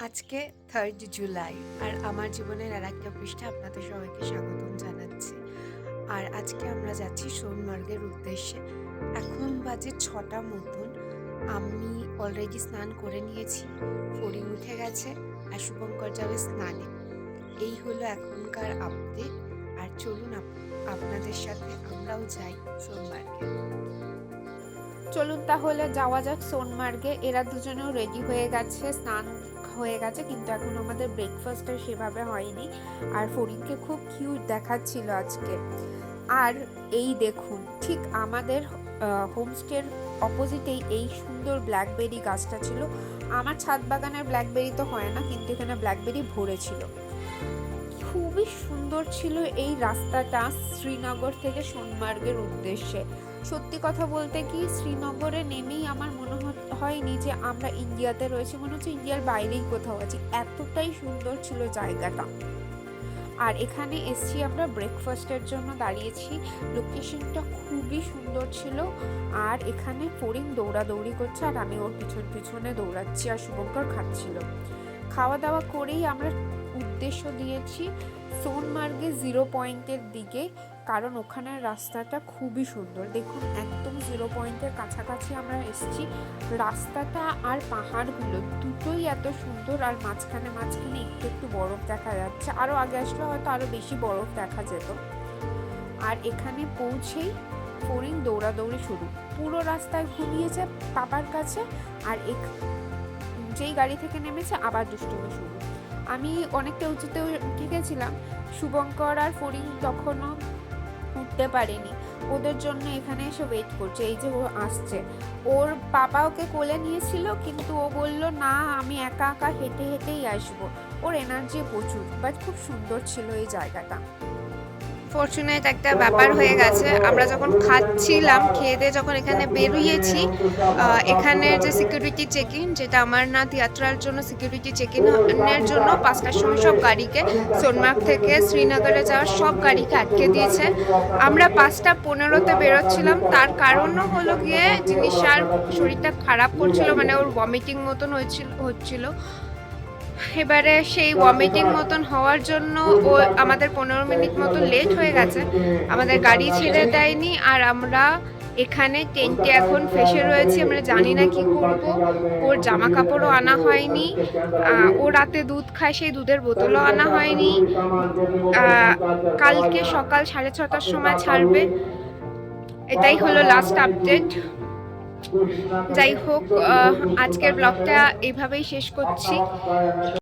আজকে থার্ড জুলাই আর আমার জীবনের আর একটা পৃষ্ঠা আপনাদের সবাইকে স্বাগতম জানাচ্ছি। আর আজকে আমরা যাচ্ছি সোনমার্গের উদ্দেশ্যে। এখন বাজে ছটা মতন। আমি অলরেডি স্নান করে নিয়েছি, ফড়িং উঠে গেছে আর শুভঙ্কর যাবে স্নানে। এই হলো এখনকার আপডেট আর চলুন আপ- আপনাদের সাথে আমরাও যাই সোনমার্গে। চলুন তাহলে যাওয়া যাক সোনমার্গে। এরা দুজনেও রেডি হয়ে গেছে, স্নান হয়ে গেছে, কিন্তু এখন আমাদের ব্রেকফাস্টটা সেভাবে হয়নি। আর ফরিনকে খুব কিউট দেখাচ্ছিল আজকে। আর এই দেখুন, ঠিক আমাদের হোমস্টের অপোজিটেই এই সুন্দর ব্ল্যাকবেরি গাছটা ছিল। আমার ছাদ বাগানের ব্ল্যাকবেরি তো হয় না, কিন্তু এখানে ব্ল্যাকবেরি ভরে ছিল খুবই সুন্দর ছিল এই রাস্তাটা শ্রীনগর থেকে সোনমার্গের উদ্দেশ্যে। সত্যি কথা বলতে কি, শ্রীনগরে নেমেই আমার মনে হয়নি যে আমরা ইন্ডিয়াতে রয়েছি, মনে হচ্ছে ইন্ডিয়ার বাইরেই কোথাও আছি। এতটাই সুন্দর ছিল জায়গাটা। আর এখানে এসছি আমরা ব্রেকফাস্টের জন্য দাঁড়িয়েছি। লোকেশনটা খুবই সুন্দর ছিল। আর এখানে ফরিং দৌড়াদৌড়ি করছে আর আমি ওর পিছন পিছনে দৌড়াচ্ছি আর শুভঙ্কর খাচ্ছিল। খাওয়া দাওয়া করেই আমরা উদ্দেশ্য দিয়েছি সোনমার্গে জিরো পয়েন্টের দিকে, কারণ ওখানের রাস্তাটা খুবই সুন্দর। দেখুন, একদম জিরো পয়েন্টের কাছাকাছি আমরা এসেছি। রাস্তাটা আর পাহাড়গুলো দুটোই এত সুন্দর, আর মাঝখানে মাঝখানে একটু একটু বরফ দেখা যাচ্ছে। আরও আগে আসলে হয়তো আরও বেশি বরফ দেখা যেত। আর এখানে পৌঁছেই ফরিং দৌড়াদৌড়ি শুরু। পুরো রাস্তায় ঘুমিয়েছে পাপার কাছে, আর এক, যেই গাড়ি থেকে নেমেছে আবার দুষ্টুমি শুরু। আমি অনেকটা উঁচুতে উঠে গেছিলাম। শুভঙ্কর আর ফরিং তখনও উঠতে পারেনি। ওদের জন্য এখানে এসে ওয়েট করছে। এই যে ও আসছে। ওর বাবা ওকে কোলে নিয়েছিল, কিন্তু ও বলল, না, আমি একা একা হেঁটে হেঁটেই আসব। ওর এনার্জি প্রচুর বাট খুব সুন্দর ছিল এই জায়গাটা। ফর্চুনেট একটা ব্যাপার হয়ে গেছে। আমরা যখন খাচ্ছিলাম, খেয়ে দিয়ে যখন এখানে বেরিয়েছি এখানের যে সিকিউরিটি চেক ইন যেটা অমরনাথ যাত্রার জন্য সিকিউরিটি চেক ইনের জন্য পাঁচটার সময় সব গাড়িকে সোনমার্গ থেকে শ্রীনগরে যাওয়ার সব গাড়িকে আটকে দিয়েছে। আমরা পাঁচটা পনেরোতে বেরোচ্ছিলাম। তার কারণও হলো গিয়ে জিনিসটার শরীরটা খারাপ করছিল মানে ওর ভমিটিং মতন হয়েছিল, হচ্ছিল। এবারে সেই ভমিটিং মতন হওয়ার জন্য ও আমাদের পনেরো মিনিট মতো লেট হয়ে গেছে। আমাদের গাড়ি ছেড়ে দেয়নি আর আমরা এখানে টেন্টে এখন ফেসে রয়েছি, আমরা জানি না কি করব। ওর জামা কাপড়ও আনা হয়নি ও রাতে দুধ খায়, সেই দুধের বোতলও আনা হয়নি। কালকে সকাল সাড়ে ছটার সময় ছাড়বে। এটাই হলো লাস্ট আপডেট যাই হোক আজকের ব্লগটা এভাবেই শেষ করছি।